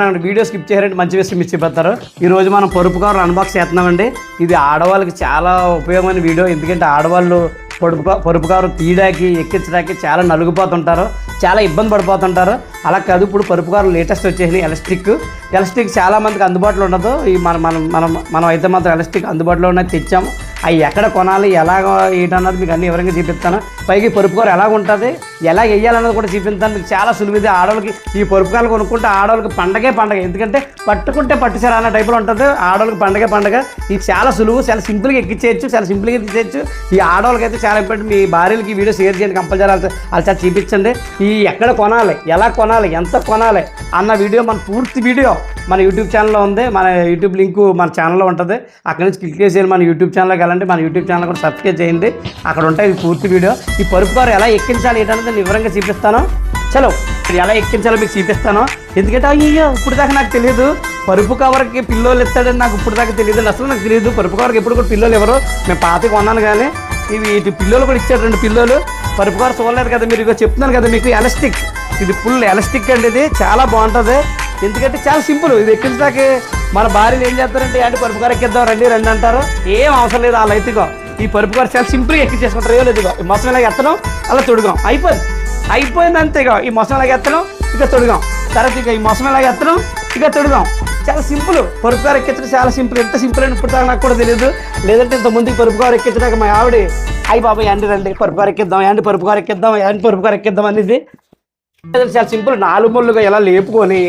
Video skip చేయాలంటే మంచి విషయం ఇచ్చిపోతారు అయిపోతారు ఈ రోజు మనం పరుపు కవర్ అన్బాక్స్ చేస్తున్నామండి. ఇది ఆడవాళ్ళకి చాలా ఉపయోగమైన వీడియో ఎందుకంటే ఆడవాళ్ళు పొడుపు క- పరుపు కవర్ తీయడానికి ఎక్కించడానికి చాలా నలుగుపోతుంటారు చాలా ఇబ్బంది పడిపోతుంటారు. అలా కాదు ఇప్పుడు పరుపు కవర్ లేటెస్ట్ వచ్చేసినాయి ఎలస్టిక్. ఎలస్టిక్ చాలా మందికి అందుబాటులో ఉండదు. ఈ మన మనం మనం మనం అయితే మాత్రం ఎలస్టిక్ అందుబాటులో ఉన్నది తెచ్చాము. అవి ఎక్కడ కొనాలి ఎలాగ ఏంటన్నది మీకు అన్ని వివరంగా చూపిస్తాను. పైకి ఈ పరుపు కూర ఎలాగ ఉంటుంది ఎలా వేయాలన్నది కూడా చూపిస్తాను. మీకు చాలా సులువుది. ఆడవాళ్ళకి ఈ పరుపు కూరలు కొనుక్కుంటే ఆడవాళ్ళకి పండగే పండగ. ఎందుకంటే పట్టుకుంటే పట్టుసారి అన్న టైప్లో ఉంటుంది. ఆడవాళ్ళకి పండగే పండగ. ఇది చాలా సులువు చాలా సింపుల్గా ఎక్కించేయచ్చు చాలా సింపుల్గా ఎక్కించేయచ్చు ఈ ఆడవాళ్ళకి అయితే చాలా ఇంపార్టెంట్ మీ భార్యలకి ఈ వీడియో షేర్ చేయండి కంపల్సరీ వాళ్ళతో వాళ్ళు చాలా చూపించండి. ఈ ఎక్కడ కొనాలి ఎలా కొనాలి ఎంత కొనాలి అన్న వీడియో మన పూర్తి వీడియో మన యూట్యూబ్ ఛానల్లో ఉంది. మన యూట్యూబ్ లింక్ మన ఛానల్లో ఉంటుంది. అక్కడి నుంచి క్లిక్ చేసి మన యూట్యూబ్ ఛానల్కి కావాలంటే మన యూట్యూబ్ ఛానల్ కూడా సబ్స్క్రైబ్ చేయండి. అక్కడ ఉంటాయి పూర్తి వీడియో. ఈ పరుపు కారు ఎలా ఎక్కించాలి ఏంటనేది నేను వివరంగా చూపిస్తాను. చలో ఎలా ఎక్కించాలో మీకు చూపిస్తాను. ఎందుకంటే అయ్యో ఇప్పుడు దాకా నాకు తెలియదు. పరుపు కవర్కి పిల్లోలు ఇస్తాడని నాకు ఇప్పుడు దాకా తెలియదు. అసలు నాకు తెలియదు పరుపు కవర్కి ఎప్పుడు కూడా పిల్లోలు ఎవరు. మేము పాత కొన్నాను కానీ ఇవి ఇటు పిల్లోలు కూడా ఇచ్చాడు రెండు పిల్లోలు. పరుపు కవర్ చూడలేదు కదా మీరు చెప్తున్నాను కదా మీకు ఎలస్టిక్. ఇది ఫుల్ ఎలస్టిక్ అండి ఇది. చాలా బాగుంటుంది. ఎందుకంటే చాలా సింపుల్. ఇది ఎక్కించడానికి మన భార్యలు ఏం చేస్తారంటే అంటే పరుపు కారు ఎక్కిద్దాం రండి రండి అంటారు. ఏం అవసరం లేదు అలా ఇదిగో ఈ పరుపు కారు చాలా సింపుల్గా ఎక్కించేసుకుంటారు. ఏం లేదు ఈ మొసం ఇలాగ ఎత్తడం అలా తొడుగాం అయిపోయింది. అయిపోయింది అంతే ఈ మొసం ఇలాగ ఎత్తడం ఇక తొడుగాం తర్వాత ఇక ఈ మొసం ఇలాగ ఎత్తడం ఇక తొడుగాం చాలా సింపుల్. పరుపు కారు ఎక్కించడం చాలా సింపుల్. ఎంత సింపుల్ అని ఇప్పుడు నాకు కూడా తెలియదు. లేదంటే ఇంత ముందు పరుపు కారు ఎక్కించడానికి మా ఆవిడ అయ్యి బాబాయ్ యాండి రండి పరుపు కారు ఎక్కిద్దాం యాండి పరుపు కారు ఎక్కిద్దాం యాండి పరుపు కారు ఎక్కిద్దాం అనేది చాలా సింపుల్. నాలుగు ముళ్ళుగా ఎలా లేపుకొని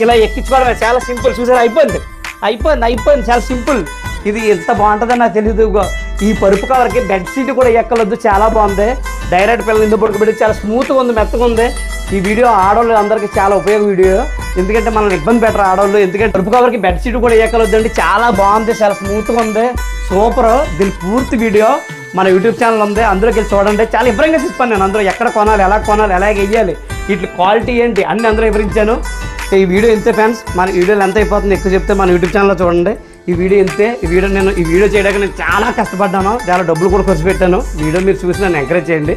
ఇలా ఎక్కించుకోవడమే. చాలా సింపుల్. చూసారు? అయిపోయింది. అయిపోయింది అయిపోయింది. చాలా సింపుల్. ఇది ఎంత బాగుంటుందని నాకు తెలియదు ఈ పరుపు కవర్కి బెడ్షీట్ కూడా ఎక్కలొద్దు చాలా బాగుంది. డైరెక్ట్ పిల్లలు ఇందు పడుకోబెట్టి చాలా స్మూత్గా ఉంది మెత్తగా ఉంది. ఈ వీడియో ఆడవాళ్ళు అందరికీ చాలా ఉపయోగ వీడియో. ఎందుకంటే మనల్ని ఇబ్బంది పెట్టరు ఆడవాళ్ళు. ఎందుకంటే పరుపు కవర్కి బెడ్ షీట్ కూడా ఎక్కలొద్దండి చాలా బాగుంది. చాలా స్మూత్గా ఉంది. సూపర్ దీని పూర్తి వీడియో మన యూట్యూబ్ ఛానల్ ఉంది. అందులోకి వెళ్ళి చూడండి. చాలా వివరంగా చెప్పాను నేను. అందులో ఎక్కడ కొనాలి ఎలా కొనాలి ఎలా వెయ్యాలి వీటి క్వాలిటీ ఏంటి అన్ని అందులో వివరించాను. ఈ వీడియో ఎంతే ఫ్యాన్స్ మన వీడియోలు ఎంత అయిపోతుంది. ఎక్కువ చెప్తే మన యూట్యూబ్ ఛానల్లో చూడండి. ఈ వీడియో ఎంతే ఈ వీడియో నేను ఈ వీడియో చేయడానికి నేను చాలా కష్టపడ్డాను. చాలా డబ్బులు కూడా ఖర్చు పెట్టాను. వీడియో మీరు చూసి నన్ను ఎంకరేజ్ చేయండి.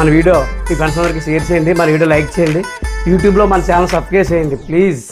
మన వీడియో మీ ఫ్రెండ్స్ అందరికీ షేర్ చేయండి. మన వీడియో లైక్ చేయండి. యూట్యూబ్లో మన ఛానల్ సబ్స్క్రైబ్ చేయండి ప్లీజ్